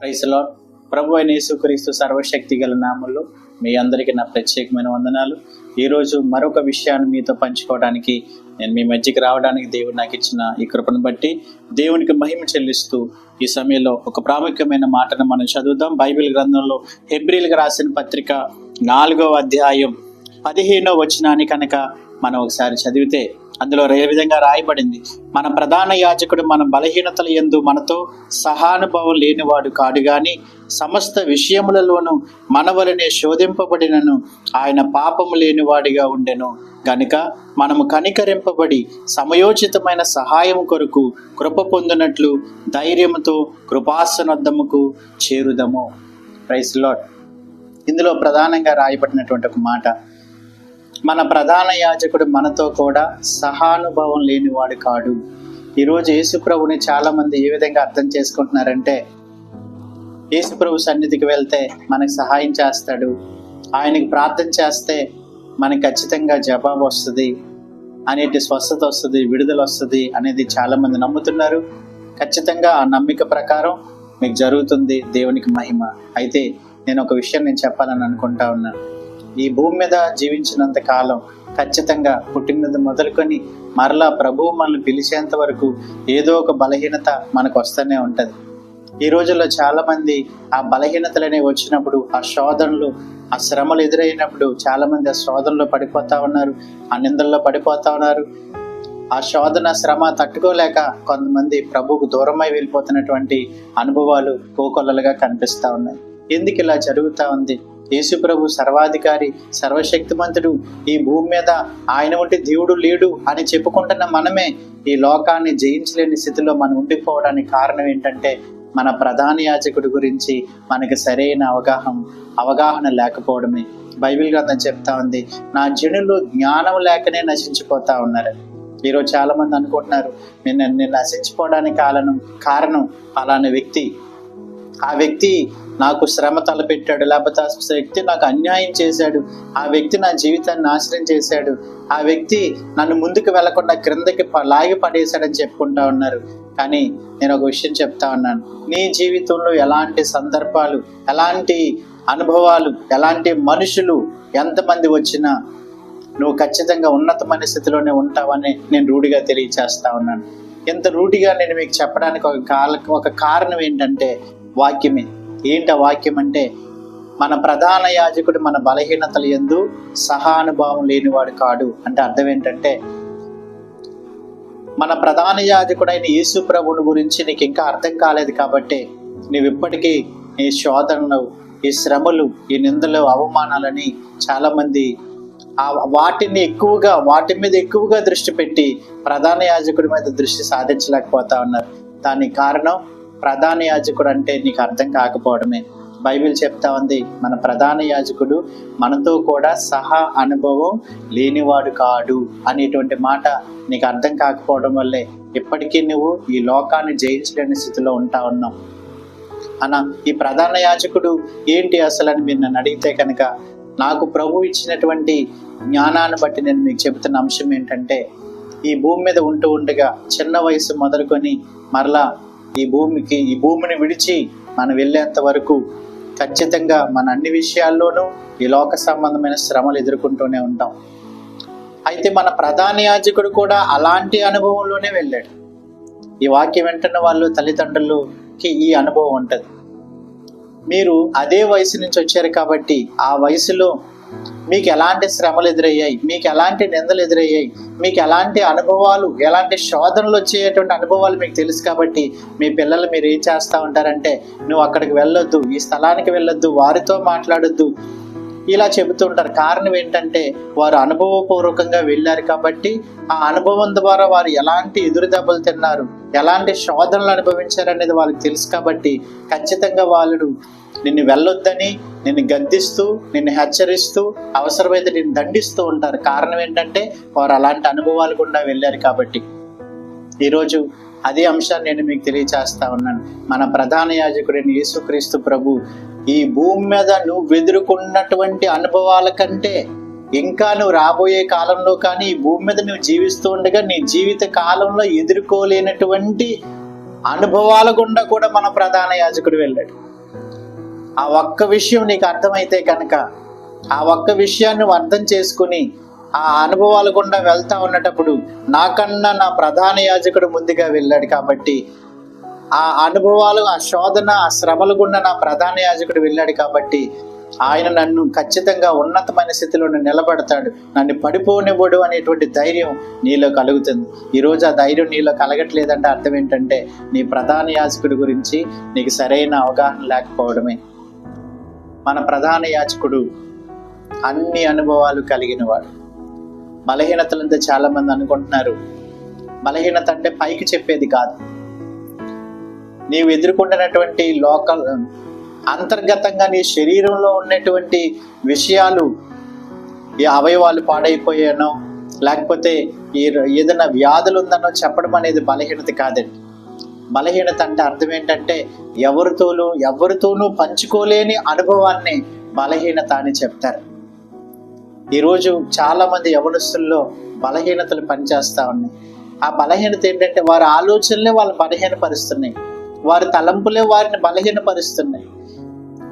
ప్రైస్లో ప్రభు అయిన యేసుక్రీస్తు సర్వశక్తి గల నామంలో మీ అందరికీ నా ప్రత్యేకమైన వందనాలు. ఈరోజు మరొక విషయాన్ని మీతో పంచుకోవడానికి నేను మీ మధ్యకి రావడానికి దేవుడు నాకు ఇచ్చిన ఈ కృపను బట్టి దేవునికి మహిమ చెల్లిస్తూ ఈ సమయంలో ఒక ప్రాముఖ్యమైన మాటను మనం చదువుదాం. బైబిల్ గ్రంథంలో హెబ్రిల్గా రాసిన పత్రిక నాలుగవ అధ్యాయం పదిహేనో వచనాన్ని కనుక మనం ఒకసారి చదివితే అందులో ఏ విధంగా రాయబడింది? మన ప్రధాన యాజకుడు మన బలహీనతల ఎందు మనతో సహానుభవం లేనివాడు కాడు గాని సమస్త విషయములలోనూ మన వలనే శోధింపబడినను ఆయన పాపము లేనివాడిగా ఉండెను. గనుక మనము కనికరింపబడి సమయోచితమైన సహాయం కొరకు కృప పొందినట్లు ధైర్యముతో కృపాసనోద్దముకు చేరుదము. ప్రైస్ లాడ్ ఇందులో ప్రధానంగా రాయబడినటువంటి ఒక మాట మన ప్రధాన యాజకుడు మనతో కూడా సహానుభవం లేనివాడు కాడు. ఈరోజు యేసుప్రభుని చాలా మంది ఏ విధంగా అర్థం చేసుకుంటున్నారంటే యేసుప్రభు సన్నిధికి వెళ్తే మనకు సహాయం చేస్తాడు. ఆయనకి ప్రార్థన చేస్తే మనకి ఖచ్చితంగా జవాబు వస్తుంది. అనేటి స్వస్థత వస్తుంది విడుదల వస్తుంది అనేది చాలా మంది నమ్ముతున్నారు. ఖచ్చితంగా ఆ నమ్మిక ప్రకారం మీకు జరుగుతుంది దేవునికి మహిమ. అయితే నేను ఒక విషయం నేను చెప్పాలని అనుకుంటా ఉన్నాను ఈ భూమి మీద జీవించినంత కాలం ఖచ్చితంగా పుట్టినది మొదలుకొని మరలా ప్రభువు మనల్ని పిలిచేంత వరకు ఏదో ఒక బలహీనత మనకు వస్తూనే ఉంటుంది. ఈ రోజుల్లో చాలామంది ఆ బలహీనతలనే వచ్చినప్పుడు ఆ శోధనలు ఆ శ్రమలు ఎదురైనప్పుడు చాలామంది ఆ శోధనలో పడిపోతా ఉన్నారు ఆ నిందల్లో పడిపోతా ఉన్నారు. ఆ శోధన శ్రమ తట్టుకోలేక కొంతమంది ప్రభువుకు దూరమై వెళ్ళిపోతున్నటువంటి అనుభవాలు కోకొల్లలుగా కనిపిస్తూ ఉన్నాయి. ఎందుకు ఇలా జరుగుతూ ఉంది? యేసు ప్రభు సర్వాధికారి సర్వశక్తిమంతుడు. ఈ భూమి మీద ఆయన వంటి దేవుడు లేడు అని చెప్పుకుంటున్న మనమే ఈ లోకాన్ని జయించలేని స్థితిలో మనం ఉండిపోవడానికి కారణం ఏంటంటే మన ప్రధాన యాజకుడి గురించి మనకి సరైన అవగాహన అవగాహన లేకపోవడమే. బైబిల్ గ్రంథం చెప్తా ఉంది నా జనులు జ్ఞానం లేకనే నశించిపోతా ఉన్నారు. ఈరోజు చాలామంది అనుకుంటున్నారు నేను నేను నశించిపోవడానికి కారణం కారణం అలానే వ్యక్తి ఆ వ్యక్తి నాకు శ్రమ తలపెట్టాడు లేకపోతే ఆ వ్యక్తి నాకు అన్యాయం చేశాడు ఆ వ్యక్తి నా జీవితాన్ని నాశనం చేశాడు ఆ వ్యక్తి నన్ను ముందుకు వెళ్ళకుండా క్రిందకి ప- లాగి పడేశాడని చెప్పుకుంటా ఉన్నారు. కానీ నేను ఒక విషయం చెప్తా ఉన్నాను. నీ జీవితంలో ఎలాంటి సందర్భాలు ఎలాంటి అనుభవాలు ఎలాంటి మనుషులు ఎంతమంది వచ్చినా నువ్వు ఖచ్చితంగా ఉన్నతమైన స్థితిలోనే ఉంటావని నేను రూఢిగా తెలియచేస్తా ఉన్నాను. ఇంత రూఢిగా నేను మీకు చెప్పడానికి ఒక కాల ఒక కారణం ఏంటంటే వాక్యమే. ఏంటి వాక్యం అంటే మన ప్రధాన యాజకుడు మన బలహీనతల ఎందు సహానుభావం లేనివాడు కాడు. అంటే అర్థం ఏంటంటే మన ప్రధాన యాజకుడైన యేసు ప్రభుని గురించి నీకు ఇంకా అర్థం కాలేదు కాబట్టి నువ్వు ఇప్పటికీ ఈ శోధనలు ఈ శ్రమలు ఈ నిందలు అవమానాలని చాలామంది ఆ వాటిని ఎక్కువగా వాటి మీద ఎక్కువగా దృష్టి పెట్టి ప్రధాన యాజకుడి మీద దృష్టి సాధించలేకపోతా ఉన్నారు. దానికి కారణం ప్రధాన యాజకుడు అంటే నీకు అర్థం కాకపోవడమే. బైబిల్ చెప్తా ఉంది మన ప్రధాన యాజకుడు మనతో కూడా సహా అనుభవం లేనివాడు కాడు అనేటువంటి మాట నీకు అర్థం కాకపోవడం వల్లే ఇప్పటికీ నువ్వు ఈ లోకాన్ని జయించలేని స్థితిలో ఉంటా ఉన్నావు. అన్న ఈ ప్రధాన యాజకుడు ఏంటి అసలు అని మీరు నన్ను అడిగితే కనుక నాకు ప్రభు ఇచ్చినటువంటి జ్ఞానాన్ని బట్టి నేను మీకు చెబుతున్న అంశం ఏంటంటే ఈ భూమి మీద ఉంటూ ఉండగా చిన్న వయసు మొదలుకొని మరలా ఈ భూమికి ఈ భూమిని విడిచి మనం వెళ్ళేంత వరకు ఖచ్చితంగా మన అన్ని విషయాల్లోనూ ఈ లోక సంబంధమైన శ్రమలు ఎదుర్కొంటూనే ఉంటాం. అయితే మన ప్రధాన యాజకుడు కూడా అలాంటి అనుభవంలోనే వెళ్ళాడు. ఈ వాక్యం వింటున్న వాళ్ళు తల్లిదండ్రులకి ఈ అనుభవం ఉంటుంది. మీరు అదే వయసు నుంచి వచ్చారు కాబట్టి ఆ వయసులో మీకు ఎలాంటి శ్రమలు ఎదురయ్యాయి? మీకు ఎలాంటి నిందలు ఎదురయ్యాయి? మీకు ఎలాంటి అనుభవాలు ఎలాంటి శోధనలు వచ్చేటువంటి అనుభవాలు మీకు తెలుసు కాబట్టి మీ పిల్లలు మీరు ఏం చేస్తూ ఉంటారంటే నువ్వు అక్కడికి వెళ్ళొద్దు ఈ స్థలానికి వెళ్ళొద్దు వారితో మాట్లాడొద్దు ఇలా చెబుతుంటారు. కారణం ఏంటంటే వారు అనుభవపూర్వకంగా వెళ్ళారు కాబట్టి ఆ అనుభవం ద్వారా వారు ఎలాంటి ఎదురు దెబ్బలు తిన్నారు ఎలాంటి శోధనలు అనుభవించారు అనేది వాళ్ళకి తెలుసు కాబట్టి ఖచ్చితంగా వాళ్ళు నిన్ను వెళ్ళొద్దని నిన్ను గద్దిస్తూ నిన్ను హెచ్చరిస్తూ అవసరమైతే నిన్ను దండిస్తూ ఉంటారు. కారణం ఏంటంటే వారు అలాంటి అనుభవాలు గుండా వెళ్ళారు కాబట్టి. ఈరోజు అదే అంశాన్ని నేను మీకు తెలియచేస్తా ఉన్నాను. మన ప్రధాన యాజకుడైన యేసుక్రీస్తు ప్రభు ఈ భూమి మీద నువ్వు ఎదుర్కొన్నటువంటి అనుభవాల కంటే ఇంకా నువ్వు రాబోయే కాలంలో కానీ ఈ భూమి మీద నువ్వు జీవిస్తూ ఉండగా నీ జీవిత కాలంలో ఎదుర్కోలేనటువంటి అనుభవాల గుండా కూడా మన ప్రధాన యాజకుడు వెళ్ళాడు. ఆ ఒక్క విషయం నీకు అర్థమైతే కనుక ఆ ఒక్క విషయాన్ని నువ్వు అర్థం చేసుకుని ఆ అనుభవాలు గుండా వెళ్తా ఉన్నటప్పుడు నాకన్నా నా ప్రధాన యాజకుడు ముందుగా వెళ్ళాడు కాబట్టి ఆ అనుభవాలు ఆ శోధన ఆ శ్రమలు గుండా నా ప్రధాన యాజకుడు వెళ్ళాడు కాబట్టి ఆయన నన్ను ఖచ్చితంగా ఉన్నతమైన స్థితిలో నిలబడతాడు. నన్ను పడిపోనివ్వడు అనేటువంటి ధైర్యం నీలో కలుగుతుంది. ఈరోజు ఆ ధైర్యం నీలో కలగట్లేదంటే అర్థం ఏంటంటే నీ ప్రధాన యాజకుడి గురించి నీకు సరైన అవగాహన లేకపోవడమే. మన ప్రధాన యాజకుడు అన్ని అనుభవాలు కలిగినవాడు. బలహీనతలంతా చాలా మంది అనుకుంటున్నారు. బలహీనత అంటే పైకి చెప్పేది కాదు. నీవు ఎదుర్కొంటున్నటువంటి లోకల్ అంతర్గతంగా నీ శరీరంలో ఉన్నటువంటి విషయాలు ఈ అవయవాలు పాడైపోయానో లేకపోతే ఈ ఏదైనా వ్యాధులు ఉందనో చెప్పడం అనేది బలహీనత కాదండి. బలహీనత అంటే అర్థం ఏంటంటే ఎవరితోనూ ఎవరితోనూ పంచుకోలేని అనుభవాన్ని బలహీనత అని చెప్తారు. ఈరోజు చాలా మంది యవనస్తుల్లో బలహీనతలు పనిచేస్తా ఉన్నాయి. ఆ బలహీనత ఏంటంటే వారి ఆలోచనలే వాళ్ళని బలహీనపరుస్తున్నాయి. వారి తలంపులే వారిని బలహీనపరుస్తున్నాయి.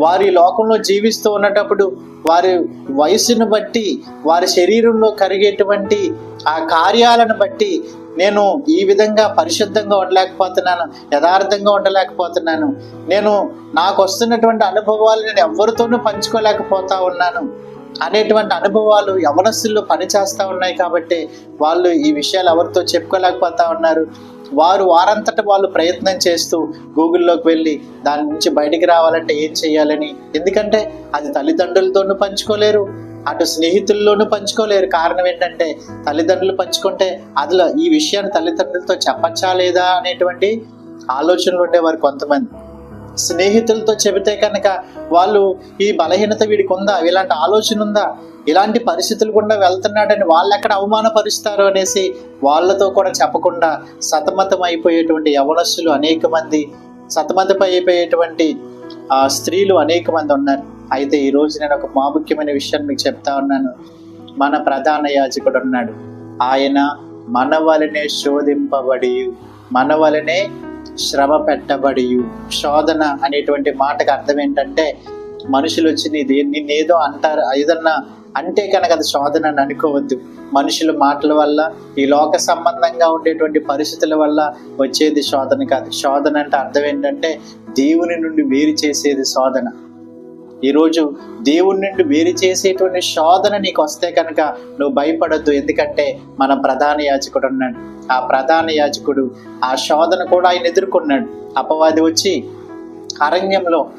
వారి లోకంలో జీవిస్తూ ఉన్నటప్పుడు వారి వయసును బట్టి వారి శరీరంలో కరిగేటువంటి ఆ కార్యాలను బట్టి నేను ఈ విధంగా పరిశుద్ధంగా ఉండలేకపోతున్నాను యథార్థంగా ఉండలేకపోతున్నాను. నేను నాకు వస్తున్నటువంటి అనుభవాలు నేను ఎవరితోనూ పంచుకోలేకపోతా ఉన్నాను. అనేటువంటి అనుభవాలు యవనస్తుల్లో పనిచేస్తూ ఉన్నాయి కాబట్టి వాళ్ళు ఈ విషయాలు ఎవరితో చెప్పుకోలేకపోతా ఉన్నారు. వారు వారంతట వాళ్ళు ప్రయత్నం చేస్తూ గూగుల్లోకి వెళ్ళి దాని నుంచి బయటికి రావాలంటే ఏం చేయాలని? ఎందుకంటే అది తల్లిదండ్రులతోనూ పంచుకోలేరు అటు స్నేహితుల్లోనూ పంచుకోలేరు. కారణం ఏంటంటే తల్లిదండ్రులు పంచుకుంటే అదిలో ఈ విషయాన్ని తల్లిదండ్రులతో చెప్పచ్చా లేదా అనేటువంటి ఆలోచనలు ఉండేవారు కొంతమంది. స్నేహితులతో చెబితే కనుక వాళ్ళు ఈ బలహీనత వీడికి ఉందా? ఇలాంటి ఆలోచన ఉందా? ఇలాంటి పరిస్థితులు గుండా వెళ్తున్నాడని వాళ్ళు ఎక్కడ అవమానపరుస్తారు అనేసి వాళ్ళతో కూడా చెప్పకుండా సతమతం అయిపోయేటువంటి యవనస్సులు అనేక మంది సతమతం అయిపోయేటువంటి ఆ, స్త్రీలు అనేక మంది ఉన్నారు. అయితే ఈరోజు నేను ఒక ప్రాముఖ్యమైన విషయాన్ని మీకు చెప్తా ఉన్నాను. మన ప్రధాన యాజకుడు ఉన్నాడు. ఆయన మన వలనే శోధింపబడి మన వలనే శ్రమ పెట్టబడి శోధన అనేటువంటి మాటకు అర్థం ఏంటంటే మనుషులు వచ్చి నీ నిన్నేదో అంటారు ఏదన్నా అంటే కనుక అది శోధన అని అనుకోవద్దు. మనుషుల మాటల వల్ల ఈ లోక సంబంధంగా ఉండేటువంటి పరిస్థితుల వల్ల వచ్చేది శోధన కాదు. శోధన అంటే అర్థం ఏంటంటే దేవుని నుండి వేరు చేసేది శోధన. ఈరోజు దేవుని నుండి వేరు చేసేటువంటి శోధన నీకు వస్తే కనుక నువ్వు భయపడద్దు. ఎందుకంటే మన ప్రధాన యాచకుడు ఉన్నాడు ఆ ప్రధాన యాజకుడు ఆ శోధన కూడా ఆయన ఎదుర్కొన్నాడు. అపవాది వచ్చి అరణ్యంలో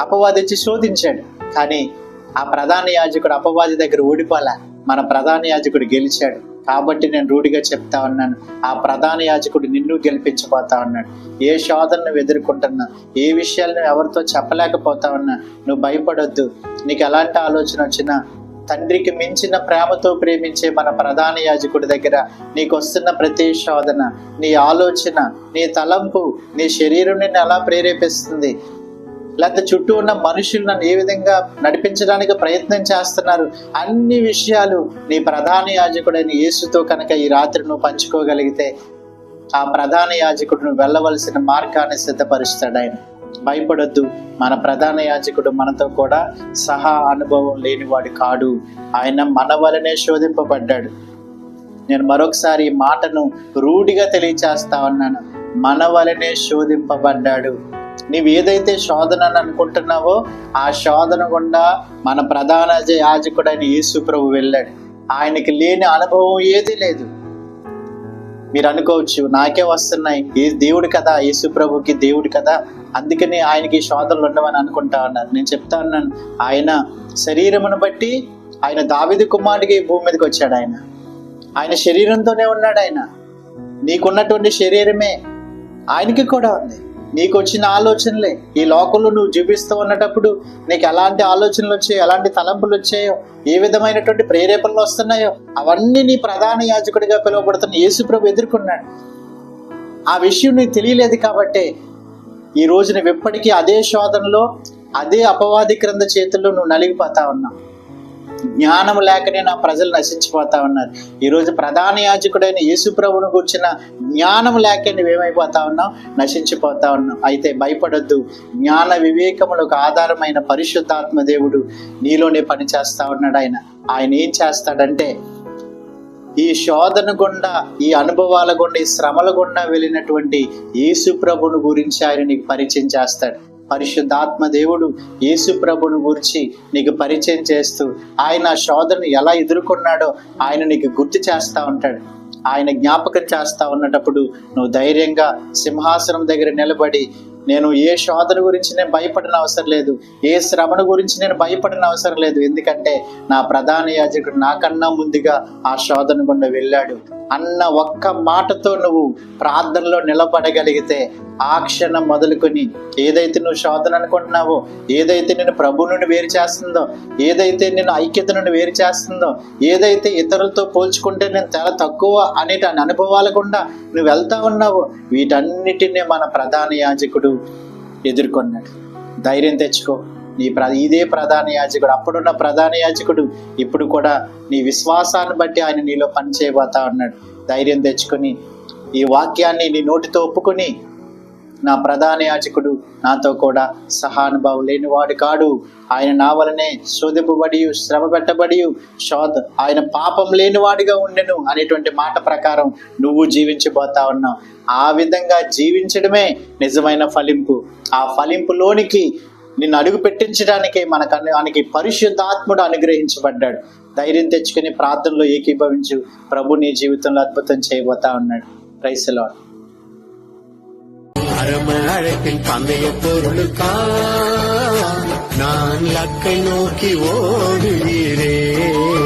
అపవాది వచ్చి శోధించాడు. కానీ ఆ ప్రధాన యాజకుడు అపవాది దగ్గర ఓడిపోలే. మన ప్రధాన యాజకుడు గెలిచాడు. కాబట్టి నేను రూఢిగా చెప్తా ఉన్నాను. ఆ ప్రధాన యాజకుడు నిన్ను గెలిపించబోతా ఉన్నాడు. ఏ శోధనను ఎదుర్కొంటున్నా ఏ విషయాలను ఎవరితో చెప్పలేకపోతా ఉన్నా నువ్వు భయపడొద్దు. నీకు ఎలాంటి ఆలోచన వచ్చినా తండ్రికి మించిన ప్రేమతో ప్రేమించే మన ప్రధాన యాజకుడి దగ్గర నీకు వస్తున్న ప్రతి శోధన నీ ఆలోచన నీ తలంపు నీ శరీరం నిన్ను ఎలా ప్రేరేపిస్తుంది? లేకపోతే చుట్టూ ఉన్న మనుషులు నన్ను ఏ విధంగా నడిపించడానికి ప్రయత్నం చేస్తున్నారు? అన్ని విషయాలు నీ ప్రధాన యాజకుడైన యేసుతో కనుక ఈ రాత్రి నువ్వు పంచుకోగలిగితే ఆ ప్రధాన యాజకుడు నువ్వు వెళ్ళవలసిన మార్గాన్ని సిద్ధపరుస్తాడు ఆయన. భయపడొద్దు. మన ప్రధాన యాజకుడు మనతో కూడా సహా అనుభవం లేనివాడు కాడు. ఆయన మన వలనే శోధింపబడ్డాడు. నేను మరొకసారి ఈ మాటను రూఢిగా తెలియచేస్తా ఉన్నాను. మన వలనే శోధింపబడ్డాడు. నీవు ఏదైతే శోధన అని అనుకుంటున్నావో ఆ శోధన గుండా మన ప్రధాన యాజకుడైన యేసు ప్రభు వెళ్ళాడు. ఆయనకి లేని అనుభవం ఏదీ లేదు. మీరు అనుకోవచ్చు నాకే వస్తున్నాయి. ఈ దేవుడు కదా యేసు ప్రభుకి దేవుడు కదా అందుకని ఆయనకి శోధనలు ఉండవని అనుకుంటా ఉన్నాను. నేను చెప్తా ఉన్నాను ఆయన శరీరమును బట్టి ఆయన దావిది కుమారుడికి భూమి మీదకి వచ్చాడు ఆయన. ఆయన శరీరంతోనే ఉన్నాడు ఆయన. నీకున్నటువంటి శరీరమే ఆయనకి కూడా ఉంది. నీకు వచ్చిన ఆలోచనలే. ఈ లోకంలో నువ్వు జీవిస్తూ ఉన్నటప్పుడు నీకు ఎలాంటి ఆలోచనలు వచ్చాయో ఎలాంటి తలంపులు వచ్చాయో ఏ విధమైనటువంటి ప్రేరేపణలు వస్తున్నాయో అవన్నీ నీ ప్రధాన యాజకుడిగా పిలువబడుతున్న యేసుప్రభు ఎదుర్కొన్నాడు. ఆ విషయం నీకు తెలియలేదు కాబట్టే ఈ రోజు నువ్వు ఎప్పటికీ అదే శోధనలో అదే అపవాది క్రింద చేతుల్లో నువ్వు నలిగిపోతా ఉన్నావు. జ్ఞానం లేకనే నా ప్రజలు నశించిపోతా ఉన్నారు. ఈరోజు ప్రధాన యాజకుడైన యేసు ప్రభువును కూర్చిన జ్ఞానం లేక నువ్వేమైపోతా ఉన్నావు? నశించిపోతా ఉన్నావు. అయితే భయపడొద్దు. జ్ఞాన వివేకములకు ఆధారమైన పరిశుద్ధాత్మ దేవుడు నీలోనే పని చేస్తా ఉన్నాడు ఆయన. ఆయన ఏం చేస్తాడంటే ఈ శోధన గుండా ఈ అనుభవాల గుండా ఈ శ్రమల గుండా వెళ్ళినటువంటి యేసు ప్రభును గురించి ఆయన నీకు పరిచయం చేస్తాడు. పరిశుద్ధాత్మ దేవుడు యేసు ప్రభును గురించి నీకు పరిచయం చేస్తూ ఆయన ఆ శోధనను ఎలా ఎదుర్కొన్నాడో ఆయన నీకు గుర్తు చేస్తూ ఉంటాడు. ఆయన జ్ఞాపకం చేస్తా ఉన్నటప్పుడు నువ్వు ధైర్యంగా సింహాసనం దగ్గర నిలబడి నేను ఏ శోధన గురించి నేను భయపడిన అవసరం లేదు ఏ శ్రమను గురించి నేను భయపడిన అవసరం లేదు. ఎందుకంటే నా ప్రధాన యాజకుడు నాకన్నా ముందుగా ఆ శోధన గుండా వెళ్ళాడు. అన్న ఒక్క మాటతో నువ్వు ప్రార్థనలో నిలబడగలిగితే ఆ క్షణం మొదలుకొని ఏదైతే నువ్వు శోధన అనుకుంటున్నావో ఏదైతే నేను ప్రభు నుండి వేరు చేస్తుందో ఏదైతే నేను ఐక్యత నుండి వేరు చేస్తుందో ఏదైతే ఇతరులతో పోల్చుకుంటే నేను చాలా తక్కువ అనేటి అనుభవాల గుండా నువ్వు వెళ్తా ఉన్నావో వీటన్నిటినీ మన ప్రధాన యాజకుడు ఎదుర్కొన్నాడు. ధైర్యం తెచ్చుకో. నీ ప్ర ఇదే ప్రధాన యాజకుడు. అప్పుడున్న ప్రధాన యాజకుడు ఇప్పుడు కూడా నీ విశ్వాసాన్ని బట్టి ఆయన నీలో పనిచేయబోతా ఉన్నాడు. ధైర్యం తెచ్చుకొని ఈ వాక్యాన్ని నీ నోటితో ఒప్పుకొని నా ప్రధాన యాజకుడు నాతో కూడా సహానుభావం లేనివాడు కాడు. ఆయన నా వలనే శోధింపబడి శ్రమ పెట్టబడి శోధ ఆయన పాపం లేనివాడిగా ఉండెను అనేటువంటి మాట ప్రకారం నువ్వు జీవించబోతా ఉన్నావు. ఆ విధంగా జీవించడమే నిజమైన ఫలింపు. ఆ ఫలింపులోనికి నిన్ను అడుగు పెట్టించడానికి మనకు మనకి పరిశుద్ధాత్ముడు అనుగ్రహించబడ్డాడు. ధైర్యం తెచ్చుకుని ప్రార్థనలో ఏకీభవించు. ప్రభు నీ జీవితంలో అద్భుతం చేయబోతా ఉన్నాడు. రైసలో பரம அழைப்பின் பந்தய பொருளுக்கா நான் லக்கை நோக்கி ஓடுகிறேன்.